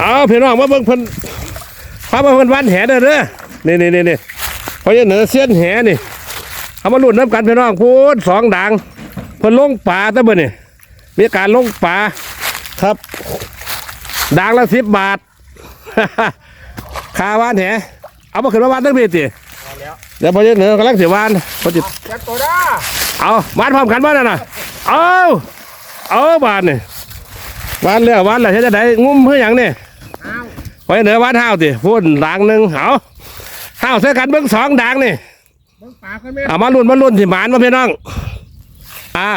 เอาพี่น้องมาเบิ่งเพิ่นพามาเพิ่นวันแหเด้อเด้อนี่นี่นี่นี่เพราะเหนือเสี้ยนแหนี่เอามาลุ้นน้ำกันพี่น้องพูดสองด่างเพิ่นลงป่าตะเบิ่นี่มีการลงป่าครับด่างละสิบบาทคาว่านแหเอามาขึ้นมาวันตั้งปีติเดี๋ยวพอจะเหนือกำลังเสียวานพอจิตัวด้เอาวานพร้อมกันบ้านน่ะเอาเอาบานนี่วานแล้ววานแล้วใช้จะได้งุ้มเพื่ออย่างนี่ อ้าวไปเหนือวานห้าวติพูดด่างหนึ่งเอาห้าวใส่กันเบิ้งสองด่างนี่เบิ่งปากกันไหมเอามาลุ่นมาลุ่นที่หมานมาพี่น้อง อ่า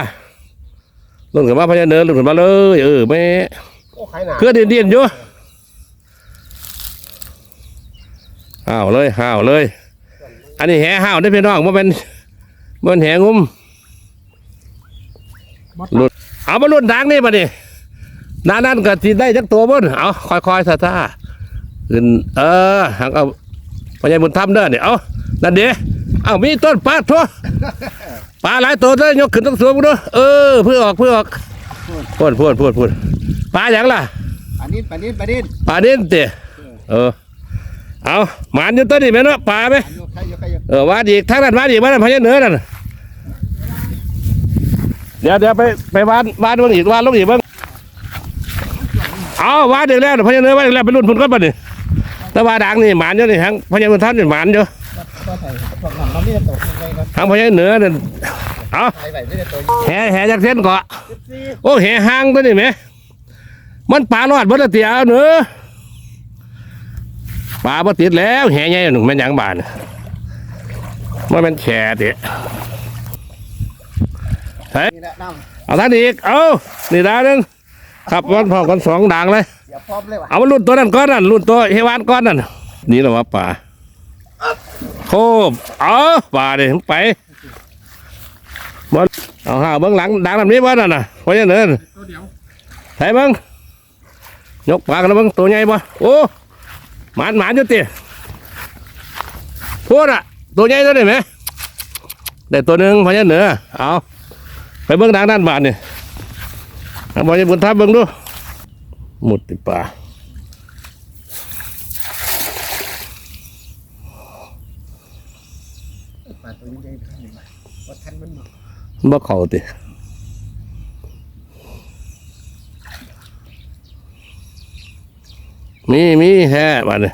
ลุ่นกันมาพญาเนือลุ่นกันมาเลยเออแม่โอ้ใครหนาเครือเดียนเดียนๆอยู่ห้าวเลยห้าวเลย อันนี้แห่ห้าวได้อพี่น้องมันเป็นมันแห่งุ้มบอสหลุดเอามาลุ่นดังนี่มาดินานั่นก็สิได้จักตัวบนเอาค่อยๆซะท่า ขึ้นเออหักเอาพญาบุญธรรมเด้อเนี่ยเอานั่นเด้เอามีต้นปลาทั่วปลาหลายตัวเด้อยกขึ้นต้องสูงด้วยเออเพื่อออกเพื่อออกพูดพูดพูดพูดปลาอย่างล่ะปานิดปานิดปานิดปลาเด่นเตะเออเอาหมานอยู่ตัวนี้ไหมเนาะปลาไหมโยใครโยใครโยเออวาดอีกทางนั้นวาดอีกวาดนั้นพญาเหนือนั่นน่ะเดี๋ยวเดี๋ยวไปไปวาดวาดเบิ่งอีกวาดลงอีกเบิ่งเอาวาดอีกแล้วพญาเหนือวาดอีกแล้วไปรุ่นพุ่นก้อนบ่นี่ แต่ว่าดังนี่หมานอยู่นี่ทั้งพญาบุญท่านนี่หมานอยู่ก็ใส่พวกหนังเราไม่ได้ตัวใครครับทั้งพญาเหนือเนั่นเอาใครใส่ไม่ได้ตัวแห่แห่จากเส้นเกาะโอ้แห่ห้างตัวนี้ไหมมันปลารอดบ่ได้เตียวเนื้อปลาบ่ติดแล้วแห่ใหญ่หนึ่งแม่นยังบานมันเป็นแฉเตินี่แหละน้เอาท่านอีก เอานี่ดาวหนึงครับวันพร้อกันสองด่างเลย เสียพร้อมเลยว่ะเอามารุ่นตัวนั้นก้อนนั่นรุ่นตัวเฮวานก้อนนั่นนี่แหละว่าป่าโคบเอาป่าเดี๋ยไปบอลเอาหาเบื้องหลังด่างแบบนี้บ้านนั่นน่ะเพราะฉะนั้นตัวเดียวใช่บ้างยกปากแล้วบ้างตัวใหญ่บ่โอ้หมานหมานอยู่ตีพูดอะ ตัวใหญ่ตัวนี้ไหมได้ตัวหนึ่งเพราะฉะนั้อเอาไปเบื้องด่างด้านบานนี่เอาบอลจะบุญทับเบื้องดู หมดติป่าปลาตัวนี้ได้ทันไหมว่าทันมันบ่เขาติมีมีแฮ่บาดนี่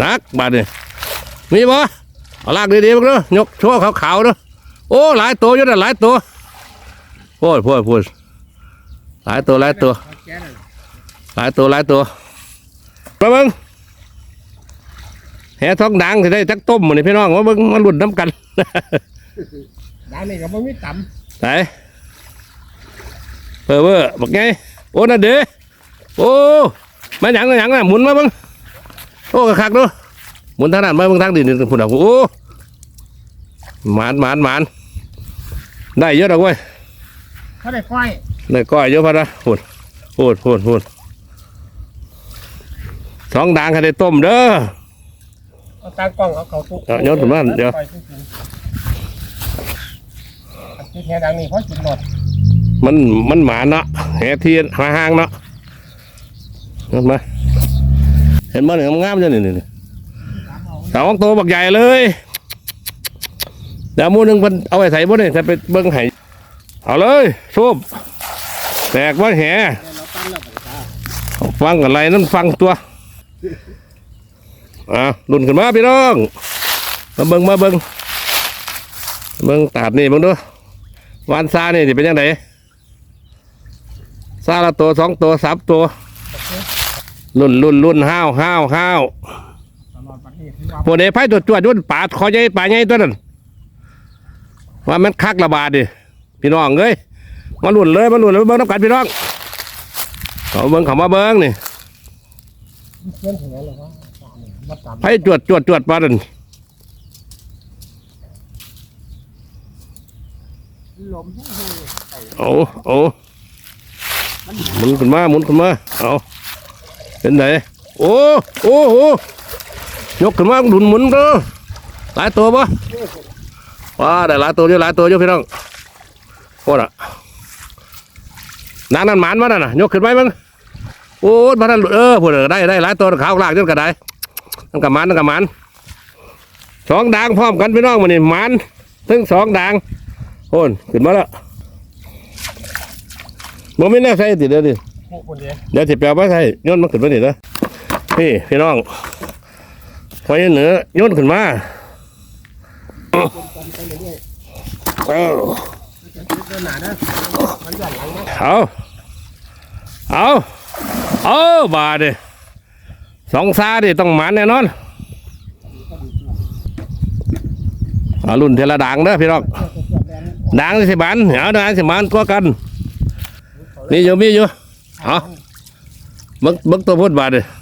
นักบาดนี่มีบ่ เอาลากดีๆบ้างเด้อยกโชั่วขาวๆเด้อโอ้หลายตัวอยู่นะหลายตัวโพูดพูดพูดหลายตัวหลายตัวแกนั่นหลายตัวหลายตัวไปเบิ้งแห่ท้องดังที่ได้จักต้มมันนี่พี่น้องมาเบิ้งมันหลุดน้ำกันด้านนี้ก็บ่มีต่ไหนเปิดเบอร์บอกไงโอ้นั่นเด้โอ้มาหยังมาหยังน่ะหมุนมาเบิ้งโอ้กระคักดู หมุนทางนั้นมาเบิ้งทางดินนี่พุ่นอะโอ้หมานหมานหมานได้เยอะดอกเว้ยำเขาได้ก้อยได้ก้อยเยอะพอนะพูดพูดพูดพูดสองด่างให้ได้ต้มเด้อเอาตากล้องเอาเขาตุ๊กเอายกขึ้นมาเดี๋ยวปล่อขึ้นกินอันที่แท้ดังนี่เพราะกินหมดมันมันหมาเนาะแหเทียนหาหางเนาะเห็นไหมเห็นมันงามๆจังนี่นี่ สองตัวบักใหญ่เลยเดี๋ยวมูหนึงเพิ่นเอาไปใส่บ่เนี่ยจะไปเบิ่งไห้เอาเลยทูบแตกว่าแหเราตั้งแล้วปลาฟังอะไรนั่นฟังตัวอะรุ่นขึ้นมาพี่น้องมาเบิ่งมาเบิ่งเบิ่งตาดนี่เบิ่งดูวานซานี่สิเป็นยังไงซาละตัวสองตัวสามตัวรุ่นรุ่นรุ่นห้าวห้าวห้าว ประเทศที่ว่าพวกเด็กไพ่ตัวจวดยุ่นป่าคอใหญ่ป่าใหญ่ตัวนั้นว่ามันคักระบาดดิพี่น้องเอ้ยมาลุ่นเลยมาลุ่นเลยเบิ่งน้ำกันพี่น้องเขาเบิ่งเขามาเบิ่งนี่เพื่อนถึงแล้วเหรวะมาตามไพ่จวดจวดจวดป่านั่นโอ้โอ้หมุนขึ้นมาหมุนขึ้นมาเอาเป็นไหนโอ้โอ้โอ้ ยกขึ้นมาหมุนหมุนเด้อหลายตัวปะว้าได้หลายตัวอยู่หลายตัวอยู่พี่น้องโคตรอะนางนั่นหมานมาน่ะนะยกขึ้นไหมมึงโอ้ยมาทันหลุดเออพูดเออได้ได้หลายตัวขาวลากจนกระไดนั่นกับหมันนั่นกับหมันสองด่างพร้อมกันพี่น้องมันนี่หมันทั้งสองด่างโอนขึ้นมาแล้วโมไม่แน่ใส่ติดเดี๋ยวดิโอ้คนเดียวเดี๋ยวสิแปลว่าใส่ย้อนมันขึ้นมาดิเด้อพี่พี่น้อง พอยเหนือย้อนขึ้นมาเอาเอาเอาเอบาดดิสองซาดิต้องหมันแน่นอนเอารุ่นเทละด่างเด้อพี่น้องด่างสิบันเอาด่างสิบันก็กันนี่อยู่มีอยู่เอาบักบักตัวพูดบาดดิขึ้นเลย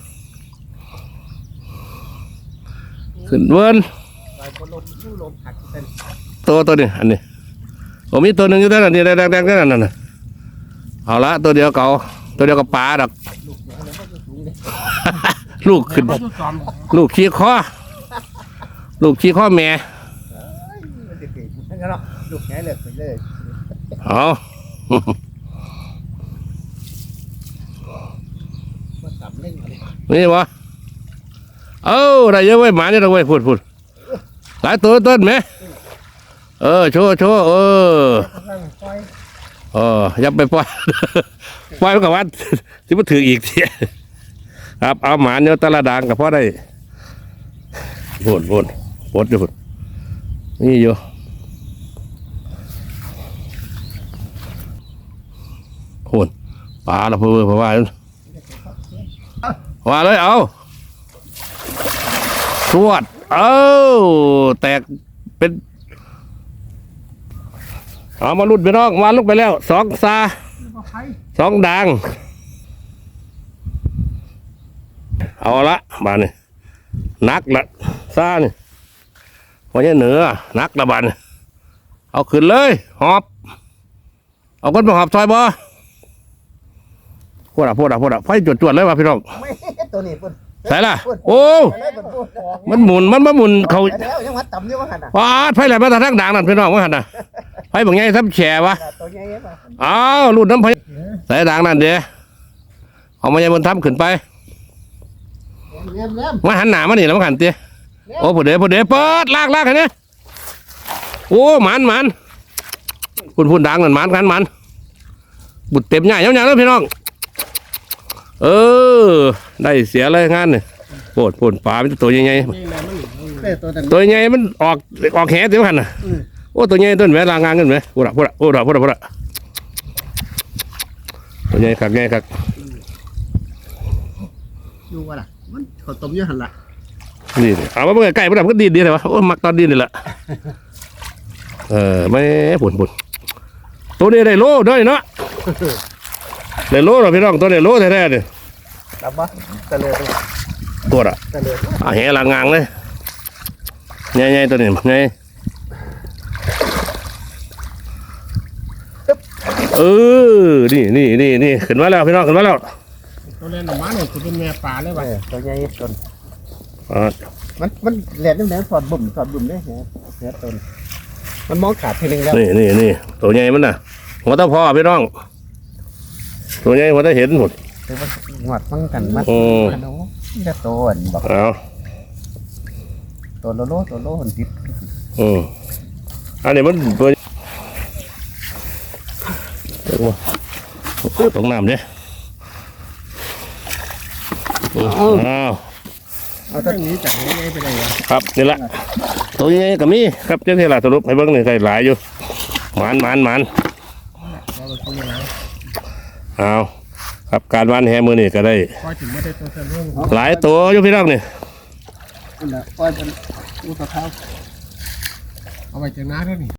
คนลมชู้ลมหักเป็นตัวตัวนี้อันนี้ผมมีตัวหนึ่งอยู่เท่านั้นนี่แดงแดงๆนั่นน่ะเอาละตัวเดียวเก่าตัวเดียวกับปลาดอกลูกขึ้นลูกขี้ข้อลูกขี้ข้อแม่เกิดนั่นก็เนาะลูกแง่เลยไปเลยเอามาต่ำเล่นอะไรนี่วะ เอ้าได้เยอะไว้ยหมาเนี่ยเราไว้ยพูดพูดหลายตัวต้นไหมเออโชว์โชว์เออเอออยับไปปล่อยปล่อยกับวัดที่มาถืออีกทีครับเอาหมาเนี่ยตะละดังกับพ่อได้พูดพูดพูดอยู่พูดนี่อยู่พูดปลาละเพื่อเพื่อว่าว่าเลยเอา สวดเอ้าแตกเป็นเอามาลุดไปน้องมาลุกไปแล้วสองซาสองดัง เอาละบานนี่นักละซานี่วันนี้เหนือนักละบานนี่เอาขึ้นเลย หอบ เอาก้นมาหอบซอยบ่พูดอะพูดอะพูดอะไฟจวดจวดๆเลยว่ะพี่น้องตัวนี้ปุ่น ใส่ละโอ้ มันหมุนมันมาหมุนเขาเดี๋ยวยังวัดต่ำอยู่ว่าหันอะวาดไฟไหลมาทางทางดังนั่นพี่น้องว่าหันน่ะไฟบางไงทับแฉวะตัวใหญ่มาอ้าวรุ่นน้ำพยใส่ดังนั่นเด้เอามายังบนทับขึ้นไปเลี้ยมเลี้ยมมาหันหน้ามานี่แล้วมาหันเตี้ยโอ้พอเดพอเดเปิดลากลากเห็นไหมโอ้หมันหมันพุ่นพุ่นดังนั่นหมันกันหมันบุดเต็มใหญ่ยังยังแล้วพี่น้อง เออ ได้เสียเลยงานนี่โปดโปดปลาเป็นตัวใหญ่นี่แหละมันเออตัวนั้นๆตัวใหญ่มันออกออกแหเต็มขันน่ะโอ้ตัวใหญ่ต้นแม่ลางงานกันไหมพูดอะพูดอะโอ้ดพูดอะพูดอะตัวใหญ่คักใหญ่คักอยู่ว่าล่ะ มันเขาต้มอยู่หันละนี่ดิเอามาเมื่อไก่มันก็ดีดีเลยวะโอ้มักตอนดีนี่แหละเออไม่ปุ่นปุ่นตัวนี้ได้โลด้วยเนาะ ได้โลเหรอพี่น้องตัวได้โลแท้ๆเนี่ยตับปะตะเลือดตัวอะตะเลือดอะแหลางงางเลยใหญ่ๆตัวนี้ใหญ่เออ นี่นี่นี่นี่ขึ้นมาแล้วพี่น้องขึ้นมาแล้วตัวเล่นออกมาเนี่ยจะเป็นแม่ปลาเลยว่ะตัวใหญ่จนอ่ามันมันแหลมน้ำแหลมสอดบุ่มสอดบุ่มได้เหรอเนื้อต้นมันมองขาดทีนึงแล้ว นี่นี่นี่ตัวใหญ่มันน่ะหัวตาพ่อพี่น้อง ตัวใหญ่หัวตาเห็นหมดแต่ว่าหวัดฟังกันมัดอืมฮัลโหลนี่จะตัวอันบอกเอาตัวโลโลตัวโลหันติดอืมอันนี้มันตัวเรียกว่าตรงน้ำเนี่ยอืมอ้าวเอาตัวนี้จากนี้ไปไหนวะครับนี่ละตัวใหญ่ก็มีครับเจ้าที่ละสรุปให้เบิ้งหนึ่งใส่หลายอยู่หมานหมานหมาน เราวนี้นะเอาครับการวานแหมือนี่ก็ได้พอถึงไม่ได้ตัวเรื่องหลายตัวอยู่พี่น้องนี่อันนั้นพอจะอุตสาหเอาไปเจากน้าเท่านี้